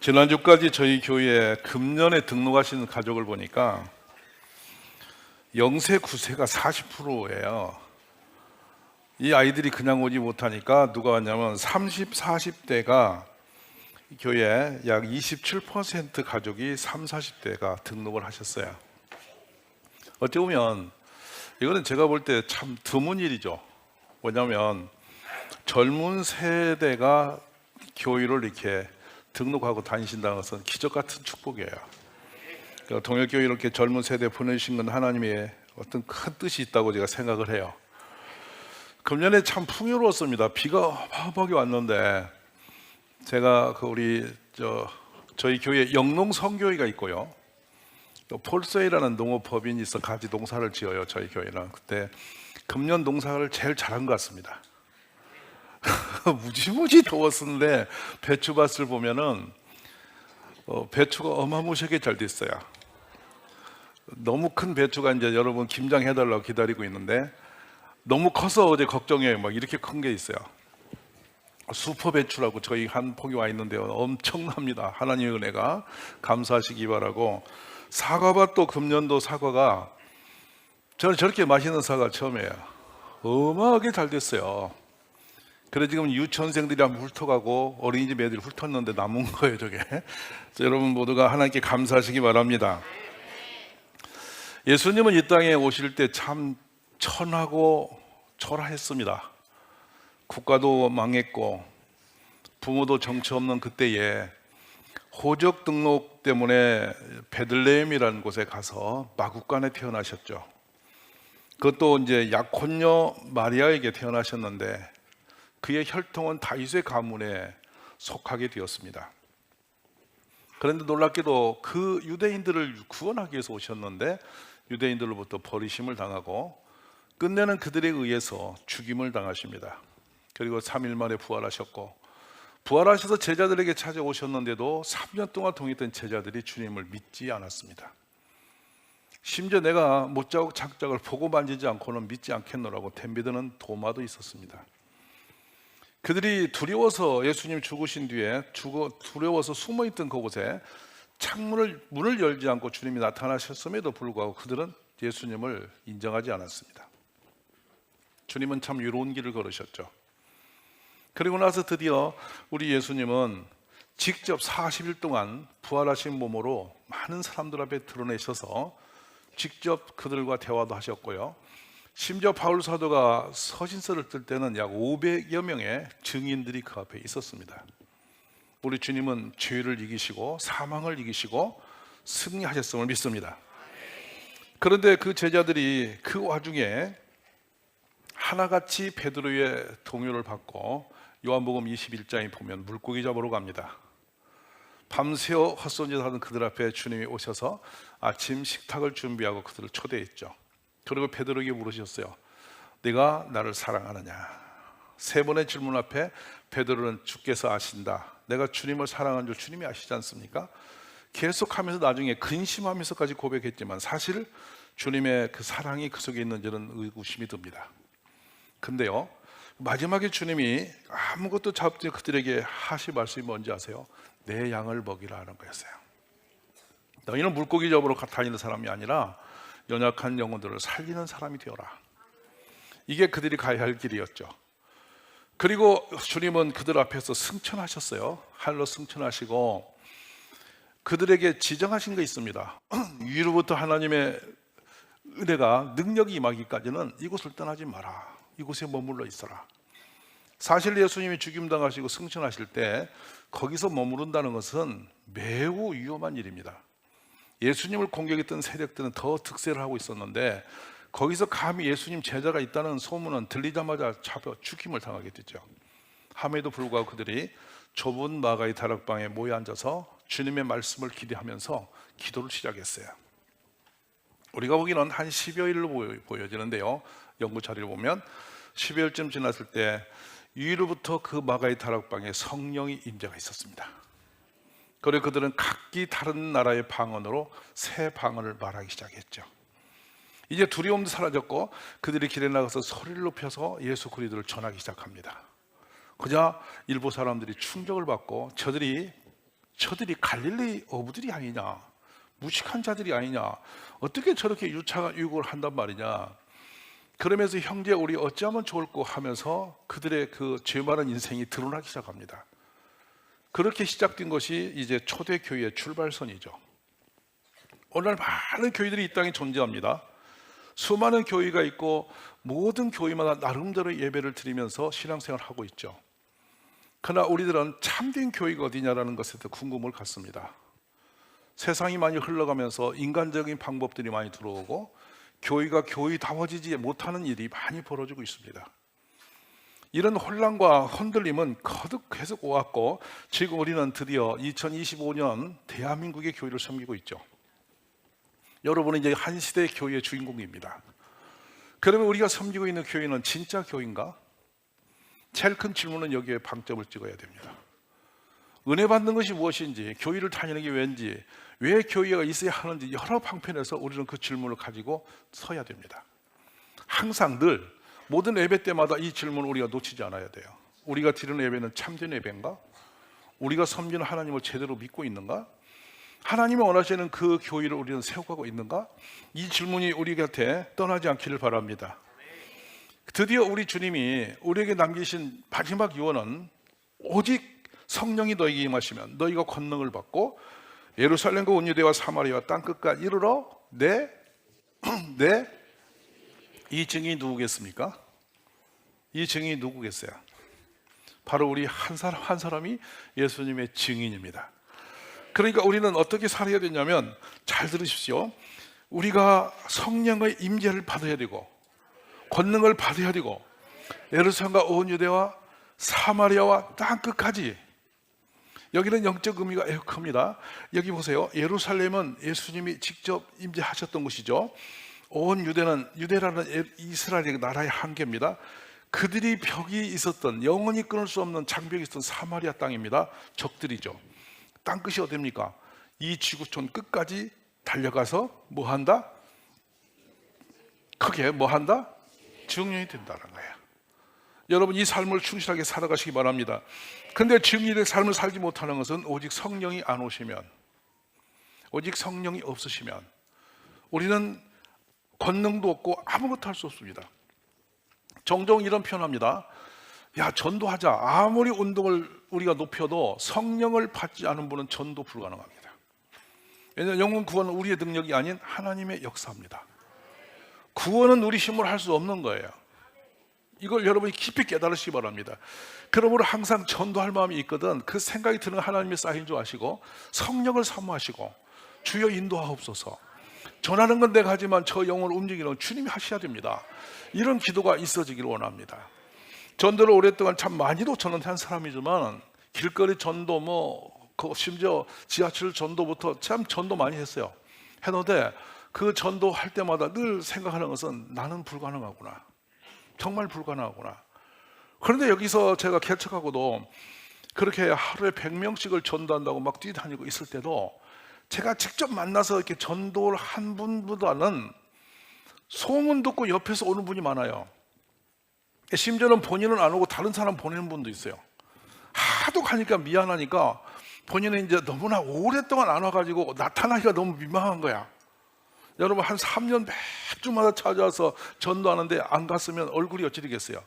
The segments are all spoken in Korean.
지난주까지 저희 교회에 금년에 등록하시는 가족을 보니까 0세, 9세가 40%예요. 이 아이들이 그냥 오지 못하니까 누가 왔냐면 30, 40대가 교회 약27% 가족이 3, 40대가 등록을 하셨어요. 어찌 보면 이거는 제가 볼 때 참 드문 일이죠. 뭐냐면 젊은 세대가 교회를 이렇게 등록하고 다니신다는 것은 기적 같은 축복이에요. 그러니까 동역교회 이렇게 젊은 세대 보내주신 건 하나님의 어떤 큰 뜻이 있다고 제가 생각을 해요. 금년에 참 풍요로웠습니다. 비가 화박이 왔는데 제가 그 우리 저 저희 교회 영농 성교회가 있고요. 또 폴세이라는 농업법인이 있어 가지 농사를 지어요. 저희 교회는 그때 금년 농사를 제일 잘한 것 같습니다. 무지무지 더웠었는데 배추밭을 보면은 어, 배추가 어마무시하게 잘 됐어요. 너무 큰 배추가 이제 여러분 김장 해달라고 기다리고 있는데 너무 커서 어제 걱정해요. 막 이렇게 큰 게 있어요. 수퍼 배추라고 저희 한 폭이 와 있는데요. 엄청납니다. 하나님의 은혜가 감사하시기 바라고 사과밭도 금년도 사과가 저는 저렇게 맛있는 사과 처음이에요. 어마하게 잘 됐어요. 그래 지금 유치원생들이 한번 훑어가고 어린이집 애들이 훑었는데 남은 거예요 저게. 여러분 모두가 하나님께 감사하시기 바랍니다. 예수님은 이 땅에 오실 때 참 천하고 초라했습니다. 국가도 망했고 부모도 정처 없는 그때에 호적 등록 때문에 베들레헴이라는 곳에 가서 마국간에 태어나셨죠. 그것도 이제 약혼녀 마리아에게 태어나셨는데 그의 혈통은 다윗의 가문에 속하게 되었습니다. 그런데 놀랍게도 그 유대인들을 구원하기 위해서 오셨는데 유대인들로부터 버리심을 당하고 끝내는 그들에 의해서 죽임을 당하십니다. 그리고 3일 만에 부활하셨고 부활하셔서 제자들에게 찾아오셨는데도 3년 동안 동행했던 제자들이 주님을 믿지 않았습니다. 심지어 내가 못자국 작작을 보고 만지지 않고는 믿지 않겠노라고 덤비드는 도마도 있었습니다. 그들이 두려워서 예수님 죽으신 뒤에 죽어 두려워서 숨어 있던 그곳에 창문을 문을 열지 않고 주님이 나타나셨음에도 불구하고 그들은 예수님을 인정하지 않았습니다. 주님은 참 유로운 길을 걸으셨죠. 그리고 나서 드디어 우리 예수님은 직접 40일 동안 부활하신 몸으로 많은 사람들 앞에 드러내셔서 직접 그들과 대화도 하셨고요. 심지어 바울 사도가 서신서를 뜰 때는 약 500여 명의 증인들이 그 앞에 있었습니다. 우리 주님은 죄를 이기시고 사망을 이기시고 승리하셨음을 믿습니다. 그런데 그 제자들이 그 와중에 하나같이 베드로의 동요를 받고 요한복음 21장에 보면 물고기 잡으러 갑니다. 밤새워 헛손질 하던 그들 앞에 주님이 오셔서 아침 식탁을 준비하고 그들을 초대했죠. 그리고 베드로에게 물으셨어요. 네가 나를 사랑하느냐? 세 번의 질문 앞에 베드로는 주께서 아신다. 내가 주님을 사랑한 줄 주님이 아시지 않습니까? 계속하면서 나중에 근심하면서까지 고백했지만 사실 주님의 그 사랑이 그 속에 있는지는 의구심이 듭니다. 근데요, 마지막에 주님이 아무것도 잡지 그들에게 하시 말씀이 뭔지 아세요? 내 양을 먹이라 하는 거였어요. 너희는 물고기 잡으러 다니는 사람이 아니라 연약한 영혼들을 살리는 사람이 되어라. 이게 그들이 가야 할 길이었죠. 그리고 주님은 그들 앞에서 승천하셨어요. 하늘로 승천하시고 그들에게 지정하신 게 있습니다. 위로부터 하나님의 은혜가 능력이 임하기까지는 이곳을 떠나지 마라. 이곳에 머물러 있어라. 사실 예수님이 죽임 당하시고 승천하실 때 거기서 머무른다는 것은 매우 위험한 일입니다. 예수님을 공격했던 세력들은 더 득세를 하고 있었는데 거기서 감히 예수님 제자가 있다는 소문은 들리자마자 잡혀 죽임을 당하게 됐죠. 함에도 불구하고 그들이 좁은 마가의 다락방에 모여 앉아서 주님의 말씀을 기대하면서 기도를 시작했어요. 우리가 보기에는 한 10여일로 보여지는데요. 연구 자료를 보면 10여일쯤 지났을 때 위로부터 그 마가의 다락방에 성령이 임재가 있었습니다. 그리고 그들은 각기 다른 나라의 방언으로 새 방언을 말하기 시작했죠. 이제 두려움도 사라졌고 그들이 길에 나가서 소리를 높여서 예수 그리스도를 전하기 시작합니다. 그자 일부 사람들이 충격을 받고 저들이 저들이 갈릴리 어부들이 아니냐, 무식한 자들이 아니냐, 어떻게 저렇게 유창한 유혹을 한단 말이냐. 그러면서 형제 우리 어찌하면 좋을까 하면서 그들의 그 죄 많은 인생이 드러나기 시작합니다. 그렇게 시작된 것이 이제 초대 교회의 출발선이죠. 오늘 많은 교회들이 이 땅에 존재합니다. 수많은 교회가 있고 모든 교회마다 나름대로 예배를 드리면서 신앙생활을 하고 있죠. 그러나 우리들은 참된 교회가 어디냐라는 것에 대해 궁금을 갖습니다. 세상이 많이 흘러가면서 인간적인 방법들이 많이 들어오고 교회가 교회다워지지 못하는 일이 많이 벌어지고 있습니다. 이런 혼란과 흔들림은 거듭 계속 오왔고 지금 우리는 드디어 2025년 대한민국의 교회를 섬기고 있죠. 여러분은 이제 한 시대의 교회의 주인공입니다. 그러면 우리가 섬기고 있는 교회는 진짜 교회인가? 제일 큰 질문은 여기에 방점을 찍어야 됩니다. 은혜 받는 것이 무엇인지, 교회를 다니는 게 왠지, 왜 교회가 있어야 하는지 여러 방편에서 우리는 그 질문을 가지고 서야 됩니다. 항상 늘 모든 예배 때마다 이 질문을 우리가 놓치지 않아야 돼요. 우리가 드리는 예배는 참된 예배인가? 우리가 섬기는 하나님을 제대로 믿고 있는가? 하나님이 원하시는 그 교회를 우리는 세워가고 있는가? 이 질문이 우리 곁에 떠나지 않기를 바랍니다. 드디어 우리 주님이 우리에게 남기신 마지막 유언은 오직 성령이 너에게 임하시면 너희가 권능을 받고 예루살렘과 온 유대와 사마리아 땅 끝까지 이르러 내 내 이 증이 누구겠습니까? 이 증이 누구겠어요? 바로 우리 한 사람 한 사람이 예수님의 증인입니다. 그러니까 우리는 어떻게 살아야 되냐면 잘 들으십시오. 우리가 성령의 임재를 받아야 되고 권능을 받아야 되고 예루살렘과 온 유대와 사마리아와 땅 끝까지 여기는 영적 의미가 큽니다. 여기 보세요. 예루살렘은 예수님이 직접 임재하셨던 곳이죠. 온 유대는 유대라는 이스라엘의 나라의 한계입니다. 그들이 벽이 있었던 영원히 끊을 수 없는 장벽이 있었던 사마리아 땅입니다. 적들이죠. 땅 끝이 어딥니까? 이 지구촌 끝까지 달려가서 뭐 한다? 크게 뭐 한다? 증인이 된다는 거예요. 여러분 이 삶을 충실하게 살아가시기 바랍니다. 근데 증인의 삶을 살지 못하는 것은 오직 성령이 안 오시면 오직 성령이 없으시면 우리는 권능도 없고 아무것도 할 수 없습니다. 종종 이런 표현합니다. 야, 전도하자. 아무리 운동을 우리가 높여도 성령을 받지 않은 분은 전도 불가능합니다. 왜냐하면 영혼 구원은 우리의 능력이 아닌 하나님의 역사입니다. 구원은 우리 힘으로 할 수 없는 거예요. 이걸 여러분이 깊이 깨달으시기 바랍니다. 그러므로 항상 전도할 마음이 있거든 그 생각이 드는 하나님의 쌓인 줄 아시고 성령을 사모하시고 주여 인도하옵소서. 전하는 건 내가 하지만 저 영혼을 움직이는 주님이 하셔야 됩니다. 이런 기도가 있어지기를 원합니다. 전도를 오랫동안 참 많이도 저는 한 사람이지만 길거리 전도 뭐 그 심지어 지하철 전도부터 참 전도 많이 했어요. 했는데 그 전도할 때마다 늘 생각하는 것은 나는 불가능하구나. 정말 불가능하구나. 그런데 여기서 제가 개척하고도 그렇게 하루에 100명씩을 전도한다고 막 뛰다니고 있을 때도 제가 직접 만나서 이렇게 전도를 한 분보다는 소문 듣고 옆에서 오는 분이 많아요. 심지어는 본인은 안 오고 다른 사람 보내는 분도 있어요. 하도 가니까 미안하니까 본인은 이제 너무나 오랫동안 안 와가지고 나타나기가 너무 민망한 거야. 여러분 한 3년 몇 주마다 찾아와서 전도하는데 안 갔으면 얼굴이 어찌 되겠어요?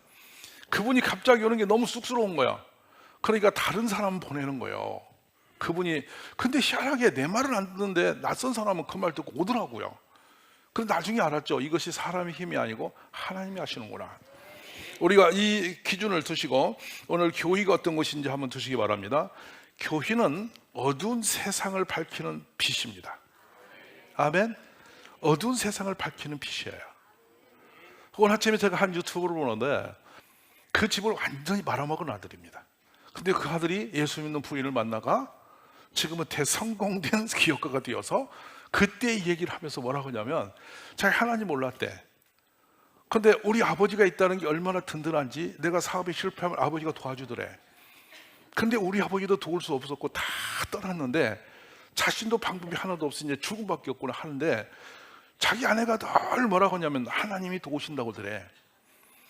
그분이 갑자기 오는 게 너무 쑥스러운 거야. 그러니까 다른 사람 보내는 거예요. 그분이 근데 희한하게 내 말을 안 듣는데 낯선 사람은 그 말 듣고 오더라고요. 그런데 나중에 알았죠. 이것이 사람의 힘이 아니고 하나님이 하시는구나. 우리가 이 기준을 두시고 오늘 교회가 어떤 것인지 한번 두시기 바랍니다. 교회는 어두운 세상을 밝히는 빛입니다. 아멘. 어두운 세상을 밝히는 빛이에요. 오늘 아침에 제가 한 유튜브를 보는데 그 집을 완전히 말아먹은 아들입니다. 근데 그 아들이 예수 믿는 부인을 만나가 지금은 대성공된 기업가가 되어서 그때 얘기를 하면서 뭐라고 하냐면 자기 하나님 몰랐대. 근데 우리 아버지가 있다는 게 얼마나 든든한지 내가 사업에 실패하면 아버지가 도와주더래. 근데 우리 아버지도 도울 수 없었고 다 떠났는데 자신도 방법이 하나도 없으니 죽음밖에 없구나 하는데 자기 아내가 늘 뭐라고 하냐면 하나님이 도우신다고 그래.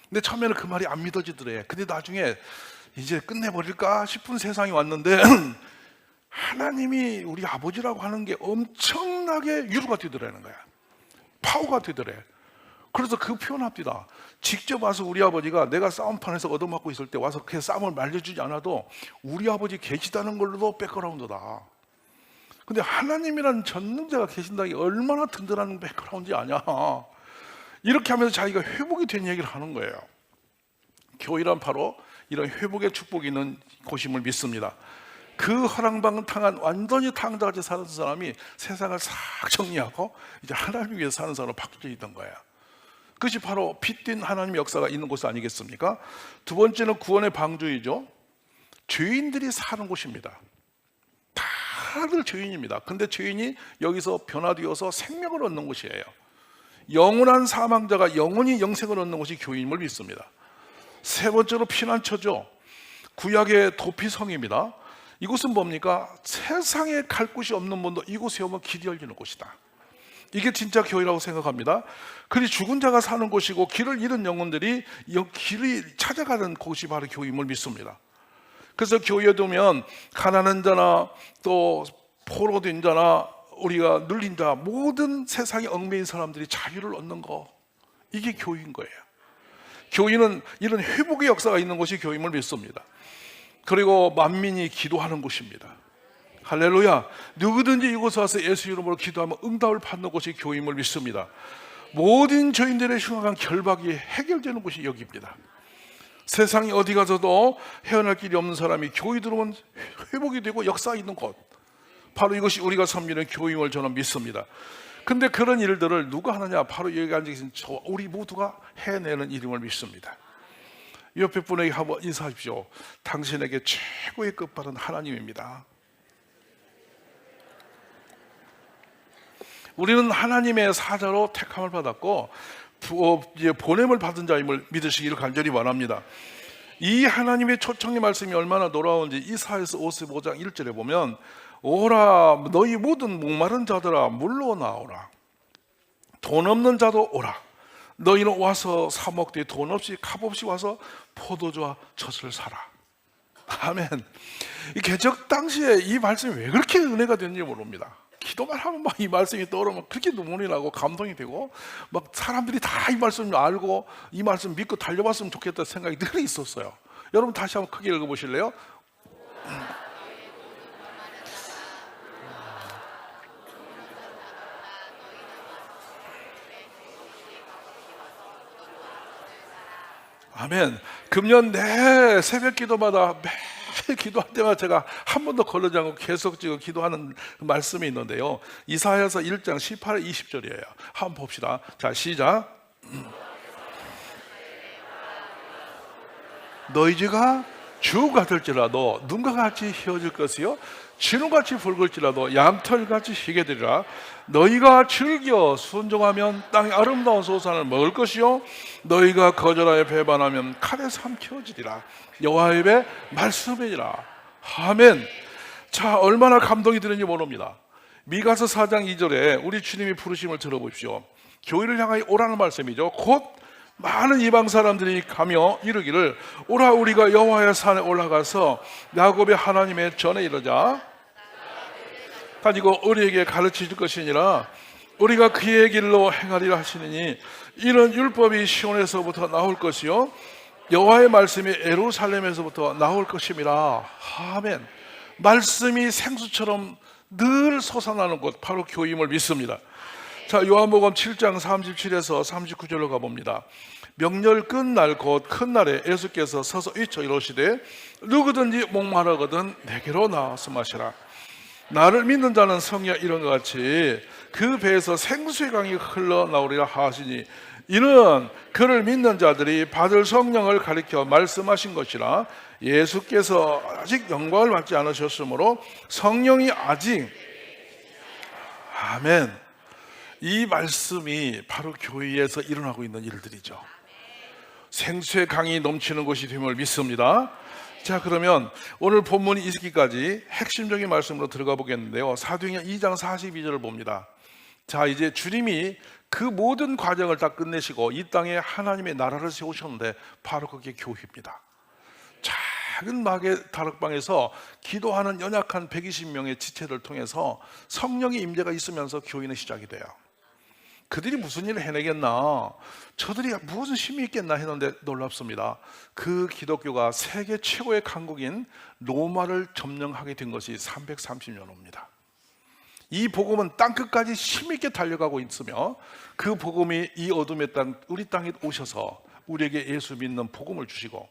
근데 처음에는 그 말이 안 믿어지더래. 근데 나중에 이제 끝내버릴까 싶은 세상이 왔는데 하나님이 우리 아버지라고 하는 게 엄청나게 유로가 되더라는 거야. 파워가 되더래. 그래서 그 표현합니다. 직접 와서 우리 아버지가 내가 싸움판에서 얻어맞고 있을 때 와서 그 싸움을 말려주지 않아도 우리 아버지 계시다는 걸로도 백그라운드다. 근데 하나님이라는 전능자가 계신다는 게 얼마나 든든한 백그라운드 아냐. 이렇게 하면서 자기가 회복이 된 얘기를 하는 거예요. 교회란 바로 이런 회복의 축복이 있는 곳임을 믿습니다. 그 허랑방탕한 완전히 탕자같이 사는 사람이 세상을 싹 정리하고 이제 하나님 위해서 사는 사람으로 바뀌어 있던 거예요. 그것이 바로 빛띤 하나님의 역사가 있는 곳 아니겠습니까? 두 번째는 구원의 방주이죠. 죄인들이 사는 곳입니다. 다들 죄인입니다. 근데 죄인이 여기서 변화되어서 생명을 얻는 곳이에요. 영원한 사망자가 영원히 영생을 얻는 곳이 교인임을 믿습니다. 세 번째로 피난처죠. 구약의 도피성입니다. 이곳은 뭡니까? 세상에 갈 곳이 없는 분도 이곳에 오면 길이 열리는 곳이다. 이게 진짜 교회라고 생각합니다. 그리 죽은 자가 사는 곳이고 길을 잃은 영혼들이 이 길을 찾아가는 곳이 바로 교임을 믿습니다. 그래서 교회에 두면 가난한 자나 또 포로된 자나 우리가 눌린 자 모든 세상에 얽매인 사람들이 자유를 얻는 거 이게 교회인 거예요. 교회는 이런 회복의 역사가 있는 곳이 교임을 믿습니다. 그리고 만민이 기도하는 곳입니다. 할렐루야. 누구든지 이곳에 와서 예수 이름으로 기도하면 응답을 받는 곳이 교임을 믿습니다. 모든 저인들의 흉악한 결박이 해결되는 곳이 여기입니다. 세상에 어디 가서도 헤어날 길이 없는 사람이 교회 들어오면 회복이 되고 역사 있는 곳. 바로 이것이 우리가 섬기는 교임을 저는 믿습니다. 근데 그런 일들을 누가 하느냐? 바로 여기 앉아 계신 저 우리 모두가 해내는 이름을 믿습니다. 옆에 분에게 한번 인사하십시오. 당신에게 최고의 끝발은 하나님입니다. 우리는 하나님의 사자로 택함을 받았고 보냄을 받은 자임을 믿으시기를 간절히 바랍니다. 이 하나님의 초청의 말씀이 얼마나 놀라운지 이사에서 55장 1절에 보면 오라 너희 모든 목마른 자들아 물로 나오라 돈 없는 자도 오라 너희는 와서 사 먹되 돈 없이 값 없이 와서 포도주와 젖을 사라. 아멘. 이 개척 당시에 이 말씀이 왜 그렇게 은혜가 됐는지 모릅니다. 기도만 하면 막 이 말씀이 떠오르면 그렇게 눈물이 나고 감동이 되고 막 사람들이 다 이 말씀을 알고 이 말씀 믿고 달려봤으면 좋겠다 생각이 늘 있었어요. 여러분 다시 한번 크게 읽어보실래요? 아멘. 금년 내 새벽 기도마다 매일 기도할 때마다 제가 한 번도 걸르지 않고 계속 지금 기도하는 말씀이 있는데요. 이사야서 1장 18, 20절이에요. 한번 봅시다. 자, 시작. 너희 죄가 주가 될지라도 눈과 같이 휘어질 것이요 진우같이 붉을지라도 양털같이 희게 되리라. 너희가 즐겨 순종하면 땅의 아름다운 소산을 먹을 것이요 너희가 거절하여 배반하면 칼에 삼켜지리라. 여호와의 배 말씀이니라. 아멘. 자 얼마나 감동이 드는지 모릅니다. 미가서 4장 2절에 우리 주님이 부르심을 들어보십시오. 교회를 향하여 오라는 말씀이죠. 곧 많은 이방 사람들이 가며 이르기를 오라 우리가 여호와의 산에 올라가서 야곱의 하나님의 전에 이르자. 가지고 우리에게 가르치실 것이니라 우리가 그의 길로 행하리라 하시느니 이런 율법이 시온에서부터 나올 것이요 여호와의 말씀이 에루살렘에서부터 나올 것임이라. 아멘. 말씀이 생수처럼 늘 솟아나는 곳 바로 교임을 믿습니다 자, 요한복음 7장 37에서 39절로 가봅니다. 명절 끝날 곧 큰 날에 예수께서 서서 위쳐 이르시되 누구든지 목마르거든 내게로 나와서 마시라. 나를 믿는 자는 성령 이런 것 같이 그 배에서 생수의 강이 흘러나오리라 하시니 이는 그를 믿는 자들이 받을 성령을 가리켜 말씀하신 것이라 예수께서 아직 영광을 받지 않으셨으므로 성령이 아직 아멘 이 말씀이 바로 교회에서 일어나고 있는 일들이죠. 생수의 강이 넘치는 곳이 됨을 믿습니다. 자, 그러면 오늘 본문이 있기까지 핵심적인 말씀으로 들어가 보겠는데요. 사도행전 2장 42절을 봅니다. 자, 이제 주님이 그 모든 과정을 다 끝내시고 이 땅에 하나님의 나라를 세우셨는데 바로 그게 교회입니다. 잘 작은 마개 다락방에서 기도하는 연약한 120명의 지체를 통해서 성령의 임재가 있으면서 교회는 시작이 돼요. 그들이 무슨 일을 해내겠나? 저들이 무슨 힘이 있겠나 했는데 놀랍습니다. 그 기독교가 세계 최고의 강국인 로마를 점령하게 된 것이 330년 후입니다. 이 복음은 땅 끝까지 힘있게 달려가고 있으며 그 복음이 이 어둠의 땅 우리 땅에 오셔서 우리에게 예수 믿는 복음을 주시고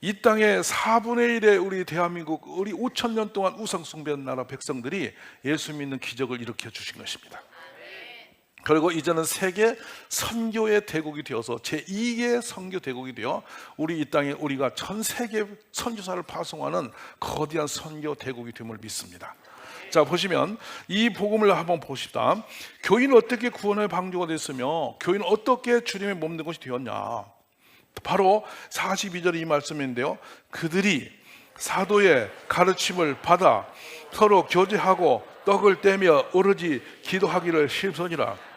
이 땅에 4분의 1의 우리 대한민국 우리 5천 년 동안 우상 숭배한 나라 백성들이 예수 믿는 기적을 일으켜 주신 것입니다. 그리고 이제는 세계 선교의 대국이 되어서 제2의 선교 대국이 되어 우리 이 땅에 우리가 전 세계 선교사를 파송하는 거대한 선교 대국이 됨을 믿습니다. 자 보시면 이 복음을 한번 보십시다. 교인은 어떻게 구원의 방주가 됐으며 교인은 어떻게 주님의 몸 된 것이 되었냐? 바로 42절 이 말씀인데요. 그들이 사도의 가르침을 받아 서로 교제하고 떡을 떼며 오로지 기도하기를 실선이라.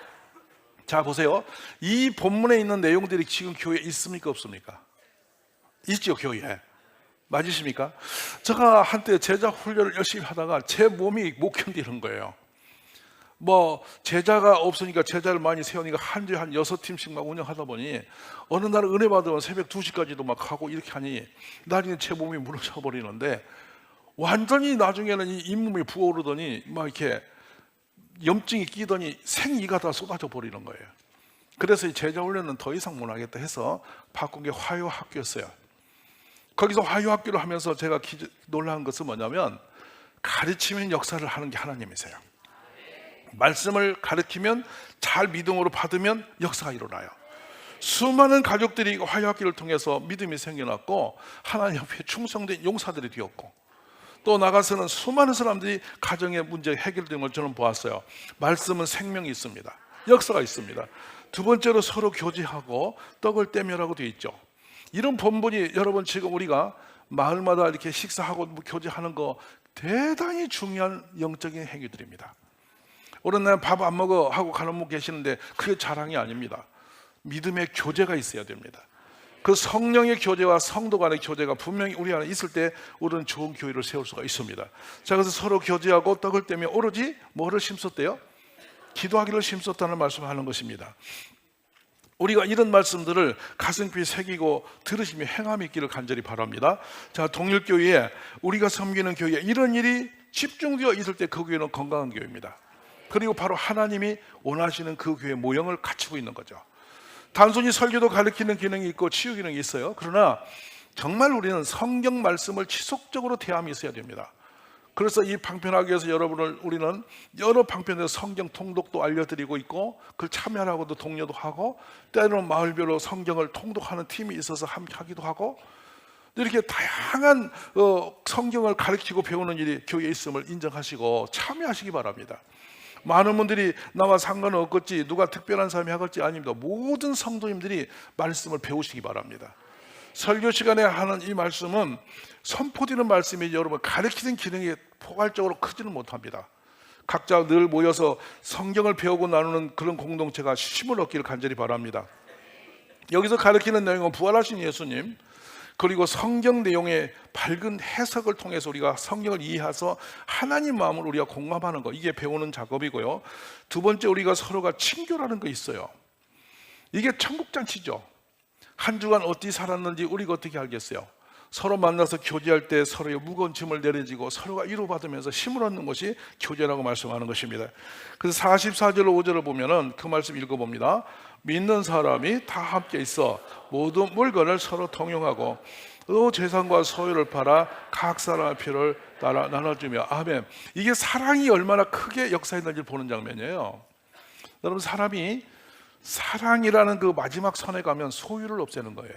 자 보세요. 이 본문에 있는 내용들이 지금 교회에 있습니까 없습니까? 있죠 교회에. 맞으십니까? 제가 한때 제자 훈련을 열심히 하다가 제 몸이 못 견디는 거예요. 뭐 제자가 없으니까 제자를 많이 세우니까 한 주에 한 여섯 팀씩 막 운영하다 보니 어느 날 은혜 받으면 새벽 2시까지도 막 하고 이렇게 하니 나중에 제 몸이 무너져 버리는데 완전히 나중에는 이 잇몸이 부어오르더니 막 이렇게 염증이 끼더니 생이가 다 쏟아져 버리는 거예요. 그래서 이 제자 훈련은 더 이상 못 하겠다 해서 바꾼 게 화요 학교였어요. 거기서 화요 학교를 하면서 제가 기, 놀란 것은 뭐냐면 가르치는 역사를 하는 게 하나님이세요. 말씀을 가르치면 잘 믿음으로 받으면 역사가 일어나요. 수많은 가족들이 화요학기를 통해서 믿음이 생겨났고 하나님 앞에 충성된 용사들이 되었고 또 나가서는 수많은 사람들이 가정의 문제 해결된 걸 저는 보았어요. 말씀은 생명이 있습니다. 역사가 있습니다. 두 번째로 서로 교제하고 떡을 떼며라고 되어 있죠. 이런 본분이 여러분 지금 우리가 마을마다 이렇게 식사하고 뭐 교제하는 거 대단히 중요한 영적인 행위들입니다. 오늘 날밥 안 먹어 하고 가는 분 계시는데 그게 자랑이 아닙니다. 믿음의 교제가 있어야 됩니다. 그 성령의 교제와 성도 간의 교제가 분명히 우리 안에 있을 때 우리는 좋은 교회를 세울 수가 있습니다. 자, 그래서 서로 교제하고 떡을 떼며 오로지 뭐를 심었대요? 기도하기를 심었다는 말씀을 하는 것입니다. 우리가 이런 말씀들을 가슴 깊이 새기고 들으시며 행함이 있기를 간절히 바랍니다. 자, 동일교회에 우리가 섬기는 교회에 이런 일이 집중되어 있을 때 그 교회는 건강한 교회입니다. 그리고 바로 하나님이 원하시는 그 교회 모형을 갖추고 있는 거죠. 단순히 설교도 가르치는 기능이 있고 치유 기능이 있어요. 그러나 정말 우리는 성경 말씀을 지속적으로 대함이 있어야 됩니다. 그래서 이 위해서 여러분을 우리는 여러 방편에서 성경 통독도 알려드리고 있고 그걸 참여하고도 독려도 하고 때로는 마을별로 성경을 통독하는 팀이 있어서 함께 하기도 하고 이렇게 다양한 어, 성경을 가르치고 배우는 일이 교회에 있음을 인정하시고 참여하시기 바랍니다. 많은 분들이 나와 상관은 없겠지 누가 특별한 사람이 하겠지 아닙니다. 모든 성도님들이 말씀을 배우시기 바랍니다. 설교 시간에 하는 이 말씀은 선포되는 말씀이 여러분 가르치는 기능이 포괄적으로 크지는 못합니다. 각자 늘 모여서 성경을 배우고 나누는 그런 공동체가 힘을 얻기를 간절히 바랍니다. 여기서 가르치는 내용은 부활하신 예수님, 그리고 성경 내용의 밝은 해석을 통해서 우리가 성경을 이해해서 하나님 마음을 우리가 공감하는 거 이게 배우는 작업이고요. 두 번째 우리가 서로가 친교라는 거 있어요. 이게 천국 잔치죠. 한 주간 어떻게 살았는지 우리가 어떻게 알겠어요? 서로 만나서 교제할 때 서로의 무거운 짐을 내려지고 서로가 위로받으면서 힘을 얻는 것이 교제라고 말씀하는 것입니다. 그래서 44절 5절을 보면은 그 말씀 읽어봅니다. 믿는 사람이 다 함께 있어 모든 물건을 서로 통용하고 또 재산과 소유를 팔아 각 사람의 필요를 따라 나눠주며 아멘. 이게 사랑이 얼마나 크게 역사했는지 보는 장면이에요. 여러분 사람이 사랑이라는 그 마지막 선에 가면 소유를 없애는 거예요.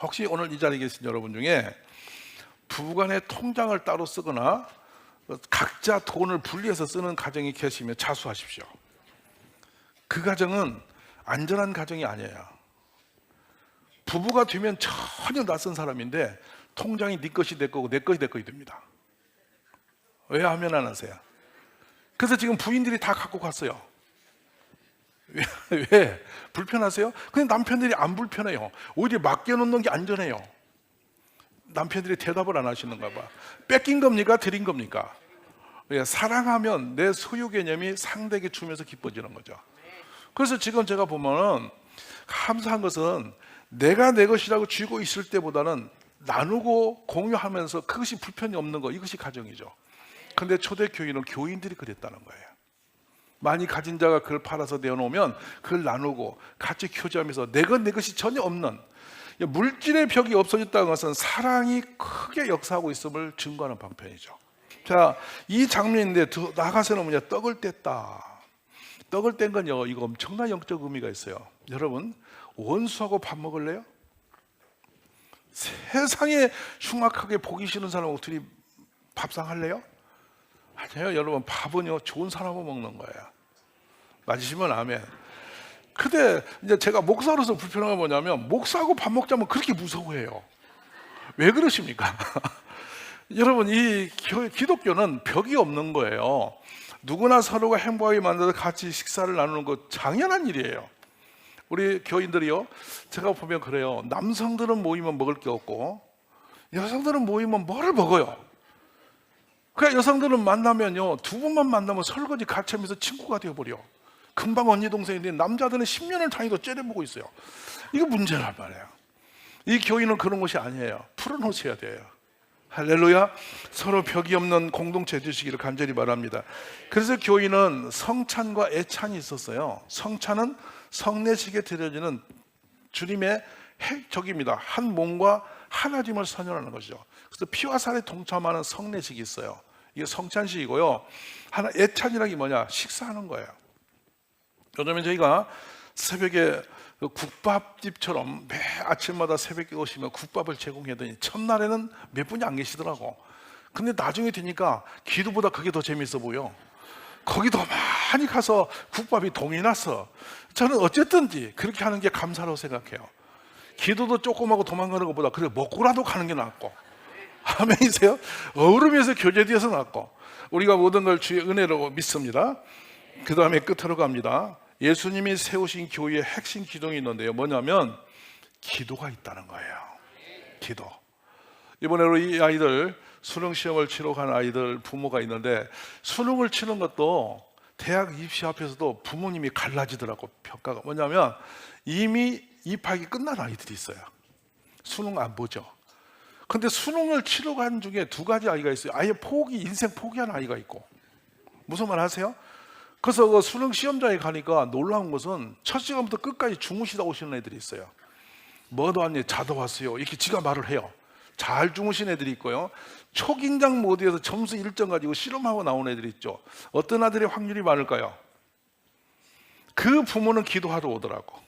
혹시 오늘 이 자리에 계신 여러분 중에 부부간의 통장을 따로 쓰거나 각자 돈을 분리해서 쓰는 가정이 계시면 자수하십시오. 그 가정은 안전한 가정이 아니에요. 부부가 되면 전혀 낯선 사람인데 통장이 네 것이 내 거고 내 것이 내 것이 됩니다. 왜 하면 안 하세요? 그래서 지금 부인들이 다 갖고 갔어요. 왜? 왜? 불편하세요? 근데 남편들이 안 불편해요. 오히려 맡겨놓는 게 안전해요. 남편들이 대답을 안 하시는가 봐. 뺏긴 겁니까? 드린 겁니까? 예, 사랑하면 내 소유 개념이 상대에게 주면서 기뻐지는 거죠. 그래서 지금 제가 보면은 감사한 것은 내가 내 것이라고 쥐고 있을 때보다는 나누고 공유하면서 그것이 불편이 없는 거 이것이 가정이죠. 근데 초대교인은 교인들이 그랬다는 거예요. 많이 가진 자가 그걸 팔아서 내어놓으면 그걸 나누고 같이 교제하면서 내 것 내 것이 전혀 없는 물질의 벽이 없어졌다는 것은 사랑이 크게 역사하고 있음을 증거하는 방편이죠. 자, 이 장면인데 더 나가서는 뭐냐 떡을 뗐다. 떡을 뗀 건요 이거 엄청난 영적 의미가 있어요. 여러분 원수하고 밥 먹을래요? 세상에 흉악하게 보기 싫은 사람하고 둘이 밥상 할래요? 아니에요 여러분 밥은요 좋은 사람하고 먹는 거예요 맞으시면 아멘 근데 이제 제가 목사로서 불편한 건 뭐냐면 목사하고 밥 먹자면 그렇게 무서워해요 왜 그러십니까? 여러분 이 교- 기독교는 벽이 없는 거예요 누구나 서로가 행복하게 만들어서 같이 식사를 나누는 거 당연한 일이에요. 우리 교인들이요 제가 보면 그래요. 남성들은 모이면 먹을 게 없고 여성들은 모이면 뭐를 먹어요? 그래 여성들은 만나면요 두 번만 만나면 설거지 같이 하면서 친구가 되어버려. 금방 언니 동생인데 남자들은 10년을 단위로 째려보고 있어요. 이거 문제란 말이에요. 이 교인은 그런 것이 아니에요. 풀어놓으셔야 돼요 할렐루야. 서로 벽이 없는 공동체 되시기를 간절히 바랍니다. 그래서 교인은 성찬과 애찬이 있었어요. 성찬은 성례식에 드려지는 주님의 핵적입니다. 한 몸과 하나님을 선언하는 것이죠. 그래서 피와 살에 동참하는 성례식이 있어요. 이게 성찬식이고요. 하나 애찬이라는 게 뭐냐? 식사하는 거예요. 요즘에 저희가 새벽에 그 국밥집처럼 매 아침마다 새벽에 오시면 국밥을 제공해더니 첫날에는 몇 분이 안 계시더라고. 근데 나중에 되니까 기도보다 그게 더 재밌어 보여. 거기 더 많이 가서 국밥이 동이 났어. 저는 어쨌든지 그렇게 하는 게 감사라고 생각해요. 기도도 조금 하고 도망가는 것보다 그래 먹고라도 가는 게 낫고. 아멘이세요? 어우르면서 교제되어서 낫고. 우리가 모든 걸 주의 은혜로 믿습니다. 그 다음에 끝으로 갑니다. 예수님이 세우신 교회의 핵심 기둥이 있는데요. 뭐냐면 기도가 있다는 거예요. 기도. 이번에로 이 아이들 수능 시험을 치러 간 아이들 부모가 있는데 수능을 치는 것도 대학 입시 앞에서도 부모님이 갈라지더라고 평가가 뭐냐면 이미 입학이 끝난 아이들이 있어요. 수능 안 보죠. 근데 수능을 치러 간 중에 두 가지 아이가 있어요. 아예 포기 인생 포기한 아이가 있고 무슨 말 하세요? 그래서 그 수능 시험장에 가니까 놀라운 것은 첫 시간부터 끝까지 주무시다 오시는 애들이 있어요. 뭐도 왔니? 자도 왔어요. 이렇게 지가 말을 해요. 잘 주무신 애들이 있고요. 초긴장 모드에서 점수 1점 가지고 실험하고 나온 애들이 있죠. 어떤 아들의 확률이 많을까요? 그 부모는 기도하러 오더라고.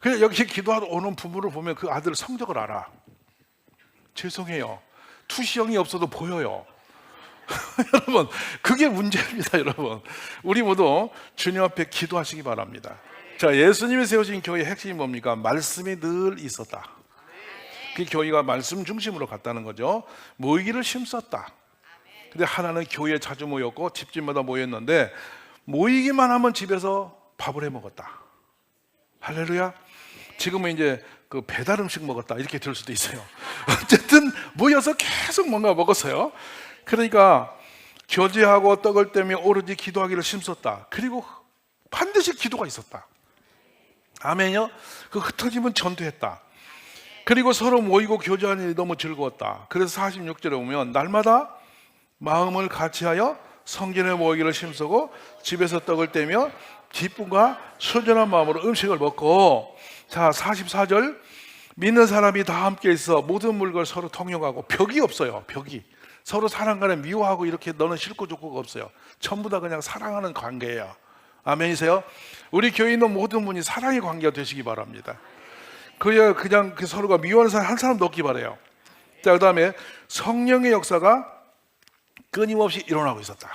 그래 여기 기도하러 오는 부모를 보면 그 아들 성적을 알아. 죄송해요. 투시형이 없어도 보여요. 여러분, 그게 문제입니다, 여러분. 우리 모두 주님 앞에 기도하시기 바랍니다. 자, 예수님이 세우신 교회의 핵심이 뭡니까? 말씀이 늘 있었다. 그 교회가 말씀 중심으로 갔다는 거죠. 모이기를 힘썼다. 근데 하나는 교회에 자주 모였고 집집마다 모였는데 모이기만 하면 집에서 밥을 해 먹었다. 할렐루야. 지금은 이제 그 배달 음식 먹었다 이렇게 들을 수도 있어요. 어쨌든 모여서 계속 뭔가 먹었어요. 그러니까 교제하고 떡을 떼며 오로지 기도하기를 힘썼다. 그리고 반드시 기도가 있었다. 아멘요. 그 흩어짐은 전도했다. 그리고 서로 모이고 교제하는 일이 너무 즐거웠다. 그래서 46절에 보면 날마다 마음을 같이하여 성전에 모이기를 힘쓰고 집에서 떡을 떼며 기쁨과 순전한 마음으로 음식을 먹고 자 44절 믿는 사람이 다 함께 있어 모든 물건을 서로 통용하고 벽이 없어요 벽이 서로 사랑 간에 미워하고 이렇게 너는 싫고 좋고가 없어요 전부 다 그냥 사랑하는 관계예요 아멘이세요? 우리 교회 있는 모든 분이 사랑의 관계가 되시기 바랍니다 그야 그냥 그 서로가 미워하는 사람 한 사람도 없기 바래요 자 그다음에 성령의 역사가 끊임없이 일어나고 있었다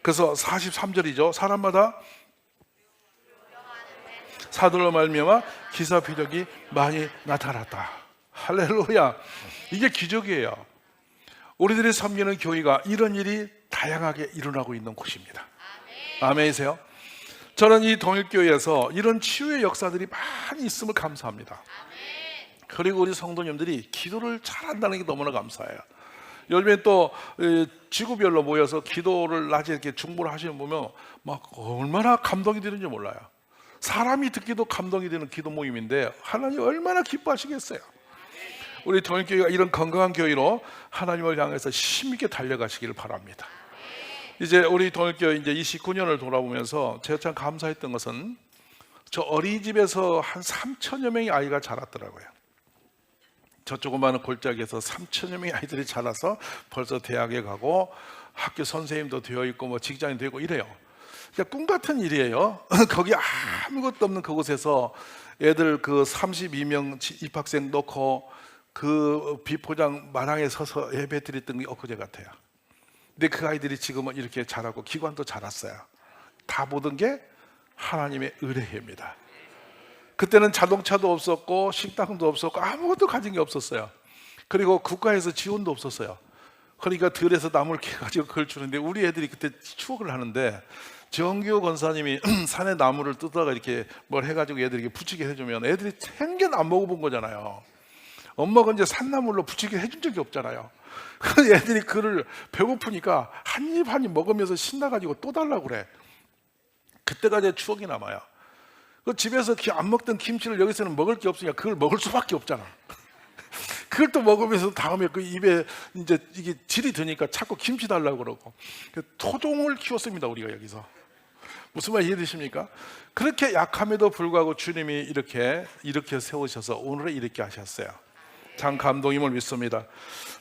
그래서 43절이죠 사람마다 사도로 말미암아 기사 표적이 많이 나타났다. 할렐루야. 이게 기적이에요. 우리들이 섬기는 교회가 이런 일이 다양하게 일어나고 있는 곳입니다. 아멘이세요? 저는 이 동일교회에서 이런 치유의 역사들이 많이 있음을 감사합니다. 그리고 우리 성도님들이 기도를 잘한다는 게 너무나 감사해요. 요즘에 또 에, 지구별로 모여서 기도를 낮에 이렇게 중보를 하시는 거 보면 막 얼마나 감동이 되는지 몰라요. 사람이 듣기도 감동이 되는 기도 모임인데 하나님 얼마나 기뻐하시겠어요. 우리 동일교회가 이런 건강한 교회로 하나님을 향해서 힘있게 달려가시기를 바랍니다. 이제 우리 동일교회 이제 29년을 돌아보면서 제가 참 감사했던 것은 저 어린이집에서 한 3천여 명의 아이가 자랐더라고요. 저 조그마한 골짜기에서 3천여 명의 아이들이 자라서 벌써 대학에 가고 학교 선생님도 되어 있고 뭐 직장이 되고 이래요. 그러니까 꿈 같은 일이에요. 거기 아무것도 없는 그곳에서 애들 그 32명 입학생 놓고 그 비포장 마당에 서서 예배 드렸던 게 엊그제 같아요. 근데 그 아이들이 지금은 이렇게 자라고 기관도 자랐어요. 다 모든 게 하나님의 의뢰입니다. 그때는 자동차도 없었고 식당도 없었고 아무것도 가진 게 없었어요. 그리고 국가에서 지원도 없었어요. 그러니까 들에서 나무를 캐가지고 그걸 주는데 우리 애들이 그때 추억을 하는데 정규 권사님이 산에 나무를 뜯다가 이렇게 뭘 해가지고 애들에게 붙이게 해주면 애들이 생전 안 먹어본 거잖아요. 엄마가 이제 산나물로 붙이게 해준 적이 없잖아요. 그래서 애들이 그를 배고프니까 한 입 한 입 먹으면서 신나가지고 또 달라고 그래. 그때가 제 추억이 남아요. 그 집에서 기- 안 먹던 김치를 여기서는 먹을 게 없으니까 그걸 먹을 수밖에 없잖아. 그걸 또 먹으면서 다음에 그 입에 이제 이게 질이 드니까 자꾸 김치 달라고 그러고 그 토종을 키웠습니다 우리가 여기서 무슨 말 이해되십니까? 그렇게 약함에도 불구하고 주님이 이렇게 이렇게 세우셔서 오늘을 이렇게 하셨어요. 참 감동임을 믿습니다.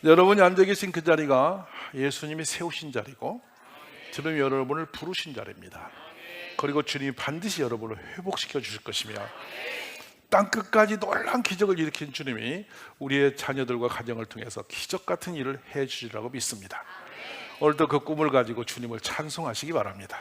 여러분이 앉아 계신 그 자리가 예수님이 세우신 자리고 주님이 여러분을 부르신 자리입니다. 그리고 주님이 반드시 여러분을 회복시켜 주실 것이며 땅 끝까지 놀란 기적을 일으킨 주님이 우리의 자녀들과 가정을 통해서 기적 같은 일을 해 주시라고 믿습니다. 오늘도 그 꿈을 가지고 주님을 찬송하시기 바랍니다.